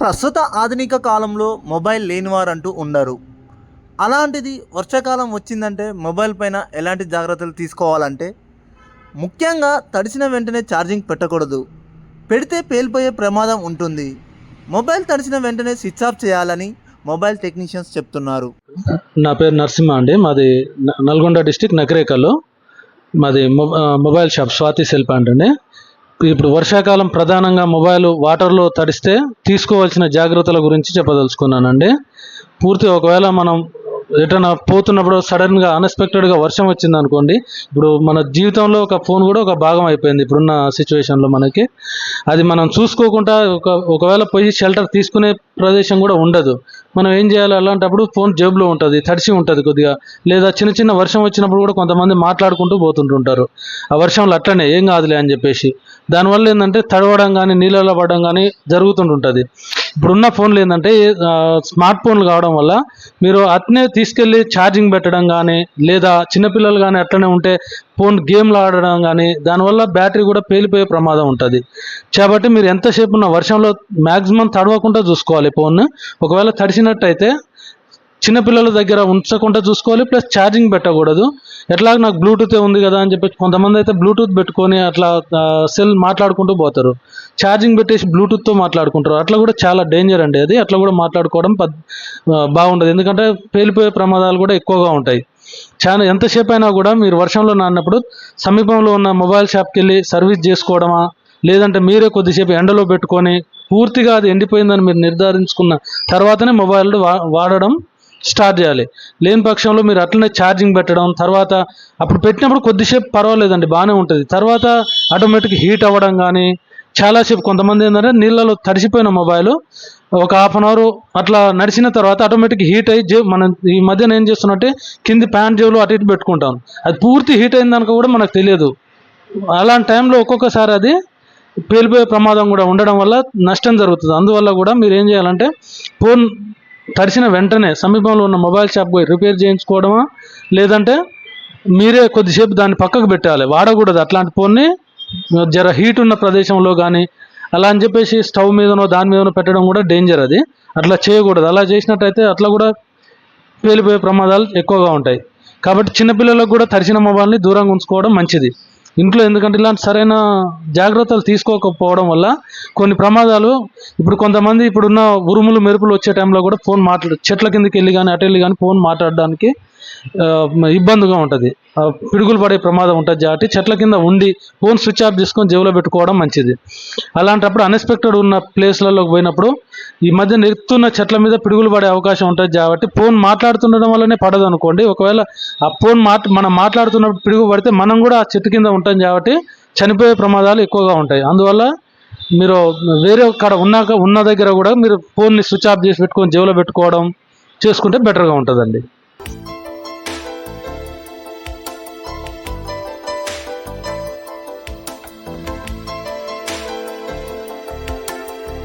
ప్రస్తుత ఆధునిక కాలంలో మొబైల్ లేనివారంటూ ఉండరు. అలాంటిది వర్షాకాలం వచ్చిందంటే మొబైల్ పైన ఎలాంటి జాగ్రత్తలు తీసుకోవాలంటే ముఖ్యంగా తడిసిన వెంటనే ఛార్జింగ్ పెట్టకూడదు. పెడితే పేలిపోయే ప్రమాదం ఉంటుంది. మొబైల్ తడిసిన వెంటనే స్విచ్ ఆఫ్ చేయాలని మొబైల్ టెక్నీషియన్స్ చెప్తున్నారు. నా పేరు నరసింహ అండి. మాది నల్గొండ డిస్టిక్ నకరేకల్లో మాది mobile shop Swathi cell point అండి ఇప్పుడు వర్షాకాలం ప్రధానంగా మొబైల్ వాటర్లో తడిస్తే తీసుకోవాల్సిన జాగ్రత్తల గురించి చెప్పదలుచుకున్నానండి. పూర్తి ఒకవేళ మనం ఎటైనా పోతున్నప్పుడు సడన్గా అన్ఎక్స్పెక్టెడ్గా వర్షం వచ్చింది అనుకోండి ఇప్పుడు మన జీవితంలో ఒక ఫోన్ కూడా ఒక భాగం అయిపోయింది ఇప్పుడున్న సిచ్యువేషన్లో మనకి. అది మనం చూసుకోకుండా ఒక ఒకవేళ పోయి షెల్టర్ తీసుకునే ప్రదేశం కూడా ఉండదు. మనం ఏం చేయాలి? అలాంటప్పుడు ఫోన్ జేబులో ఉంటుంది తడిసి ఉంటుంది కొద్దిగా. లేదా చిన్న చిన్న వర్షం వచ్చినప్పుడు కూడా కొంతమంది మాట్లాడుకుంటూ పోతుంటుంటారు. ఆ వర్షంలో అట్లనే ఏం కాదులే అని చెప్పేసి. దానివల్ల ఏంటంటే తడవడం కానీ నీళ్ళలో పడడం కానీ జరుగుతుంటుంటుంది. ఇప్పుడున్న ఫోన్లు ఏంటంటే స్మార్ట్ ఫోన్లు కావడం వల్ల మీరు అట్నే తీసుకెళ్ళి ఛార్జింగ్ పెట్టడం కానీ లేదా చిన్నపిల్లలు కానీ అట్లనే ఉంటే ఫోన్ గేమ్లు ఆడడం కానీ దానివల్ల బ్యాటరీ కూడా పేలిపోయే ప్రమాదం ఉంటుంది. కాబట్టి మీరు ఎంతసేపు ఉన్న వర్షంలో మ్యాక్సిమం తడవకుండా చూసుకోవాలి ఫోన్ ఒకవేళ తడిసినట్టయితే చిన్నపిల్లల దగ్గర ఉంచకుండా చూసుకోవాలి ప్లస్ ఛార్జింగ్ పెట్టకూడదు. ఎట్లాగ నాకు బ్లూటూత్ ఉంది కదా అని చెప్పి కొంతమంది అయితే బ్లూటూత్ పెట్టుకొని అట్లా సెల్ మాట్లాడుకుంటూ పోతారు. ఛార్జింగ్ పెట్టేసి బ్లూటూత్తో మాట్లాడుకుంటారు. అట్లా కూడా చాలా డేంజర్ అండి అది. అట్లా కూడా మాట్లాడుకోవడం బాగుండదు. ఎందుకంటే పేలిపోయే ప్రమాదాలు కూడా ఎక్కువగా ఉంటాయి. చాలా ఎంతసేపు అయినా కూడా మీరు వర్షంలో నాన్నప్పుడు సమీపంలో ఉన్న మొబైల్ షాప్కి వెళ్ళి సర్వీస్ చేసుకోవడమా? లేదంటే మీరే కొద్దిసేపు ఎండలో పెట్టుకొని పూర్తిగా అది ఎండిపోయిందని మీరు నిర్ధారించుకున్న తర్వాతనే మొబైల్ వా వాడడం స్టార్ట్ చేయాలి. లేని పక్షంలో మీరు అట్లనే ఛార్జింగ్ పెట్టడం తర్వాత అప్పుడు పెట్టినప్పుడు కొద్దిసేపు పర్వాలేదండి బాగానే ఉంటుంది. తర్వాత ఆటోమేటిక్ హీట్ అవ్వడం కానీ చాలాసేపు కొంతమంది ఏంటంటే నీళ్ళలో తడిసిపోయిన మొబైల్ ఒక హాఫ్ అన్ అవర్ అట్లా నడిచిన తర్వాత ఆటోమేటిక్ హీట్ అయ్యి జే మనం ఈ మధ్యన ఏం చేస్తున్నట్టే కింది ప్యాంట్ జేబులు అటు ఇటు పెట్టుకుంటాం. అది పూర్తి హీట్ అయిందనుక కూడా మనకు తెలియదు. అలాంటి టైంలో ఒక్కొక్కసారి అది పేలిపోయే ప్రమాదం కూడా ఉండడం వల్ల నష్టం జరుగుతుంది. అందువల్ల కూడా మీరు ఏం చేయాలంటే ఫోన్ తడిసిన వెంటనే సమీపంలో ఉన్న మొబైల్ షాప్ పోయి రిపేర్ చేయించుకోవడమా? లేదంటే మీరే కొద్దిసేపు దాన్ని పక్కకు పెట్టాలి. వాడకూడదు అట్లాంటి ఫోన్ని జర హీట్ ఉన్న ప్రదేశంలో కానీ అలా అని చెప్పేసి స్టవ్ మీదనో దాని మీదనో పెట్టడం కూడా డేంజర్ అది. అట్లా చేయకూడదు. అలా చేసినట్టయితే అట్లా కూడా పేలిపోయే ప్రమాదాలు ఎక్కువగా ఉంటాయి. కాబట్టి చిన్నపిల్లలకు కూడా తరిచిన మొబైల్ని దూరంగా ఉంచుకోవడం మంచిది. ఇంట్లో ఎందుకంటే ఇలాంటి సరైన జాగ్రత్తలు తీసుకోకపోవడం వల్ల కొన్ని ప్రమాదాలు ఇప్పుడు కొంతమంది ఇప్పుడున్న ఉరుములు మెరుపులు వచ్చే టైంలో కూడా ఫోన్ మాట్లాడు చెట్ల కిందకి వెళ్ళి కానీ అటు వెళ్ళి కానీ ఫోన్ మాట్లాడడానికి ఇబ్బందిగా ఉంటుంది. ఆ, పిడుగులు పడే ప్రమాదం ఉంటుంది కాబట్టి చెట్ల కింద ఉండి ఫోన్ స్విచ్ ఆఫ్ చేసుకొని జేబులో పెట్టుకోవడం మంచిది. అలాంటప్పుడు అన్ఎక్స్పెక్టెడ్ ఉన్న ప్లేస్లలోకి పోయినప్పుడు ఈ మధ్య నెత్తున్న చెట్ల మీద పిడుగులు పడే అవకాశం ఉంటుంది కాబట్టి ఫోన్ మాట్లాడుతుండడం వల్లనే పడదు అనుకోండి ఒకవేళ ఆ ఫోన్ మాట్ మనం మాట్లాడుతున్నప్పుడు పిడుగు పడితే మనం కూడా ఆ చెట్టు కింద ఉంటాం కాబట్టి చనిపోయే ప్రమాదాలు ఎక్కువగా ఉంటాయి. అందువల్ల మీరు వేరే కాడ ఉన్నాక ఉన్న దగ్గర కూడా మీరు ఫోన్ని స్విచ్ ఆఫ్ చేసి పెట్టుకొని జేబులో పెట్టుకోవడం చేసుకుంటే బెటర్గా ఉంటుందండి.